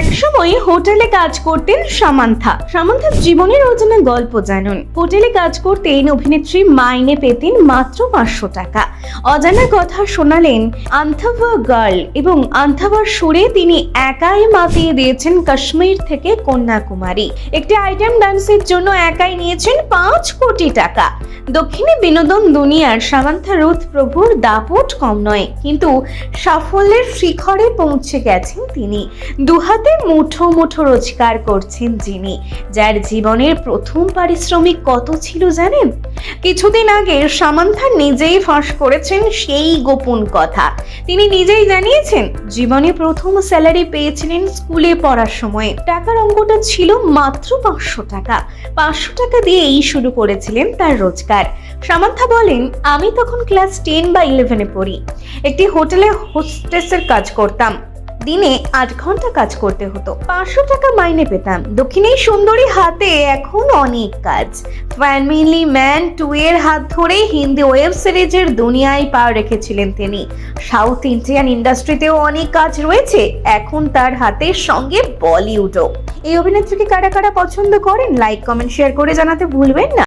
একসময় হোটেলে কাজ করতেন সামান্থা। সামান্থার জীবনের অজানা গল্প জানুন। হোটেলে কাজ করতেন অভিনেত্রী মাইনে পেতেন মাত্র পাঁচশো টাকা। অজানা কথা শোনালেন আন্থাভা গার্ল এবং আন্থাভার সুরে তিনি একাই মাতিয়ে দিয়েছেন কাশ্মীর থেকে কন্যাকুমারী। একটি আইটেম ডান্সের জন্য একাই নিয়েছেন পাঁচ কোটি টাকা। দক্ষিণে বিনোদন দুনিয়ার সামান্থা রুথ প্রভুর দাপট কম নয়, কিন্তু সাফল্যের শিখরে পৌঁছে গেছেন তিনি। দুহাতে মুঠো মুঠো রোজগার করছেন যিনি, যার জীবনের প্রথম পারিশ্রমিক কত ছিল জানেন? কিছুদিন আগে সামান্থা নিজেই ফাঁস করেছেন সেই গোপন কথা। তিনি নিজেই জানিয়েছেন, জীবনে প্রথম স্যালারি পেয়েছিলেন স্কুলে পড়ার সময়। টাকার অঙ্কটা ছিল মাত্র পাঁচশো টাকা। পাঁচশো টাকা দিয়েই শুরু করেছিলেন তার রোজগার। সামান্থা বলেন, আমি তখন ক্লাস টেন বা ইলেভেনে পড়ি। একটি হোটেলে হোস্টেসের কাজ করতাম। দিনে আট ঘণ্টা কাজ করতে হতো। পাঁচশো টাকা মাইনে পেতাম। দক্ষিণেই সুন্দরী হাতে এখন অনেক কাজ। ফ্যামিলি ম্যান টু এর হাত ধরে হিন্দি ওয়েব সিরিজের দুনিয়ায় পা রেখেছিলেন তিনি। সাউথ ইন্ডিয়ান ইন্ডাস্ট্রিতেও অনেক কাজ রয়েছে। এখন তার হাতের সঙ্গে বলিউডও এই অভিনেত্রীকে কারা কারা পছন্দ করেন? লাইক কমেন্ট শেয়ার করে জানাতে ভুলবেন না।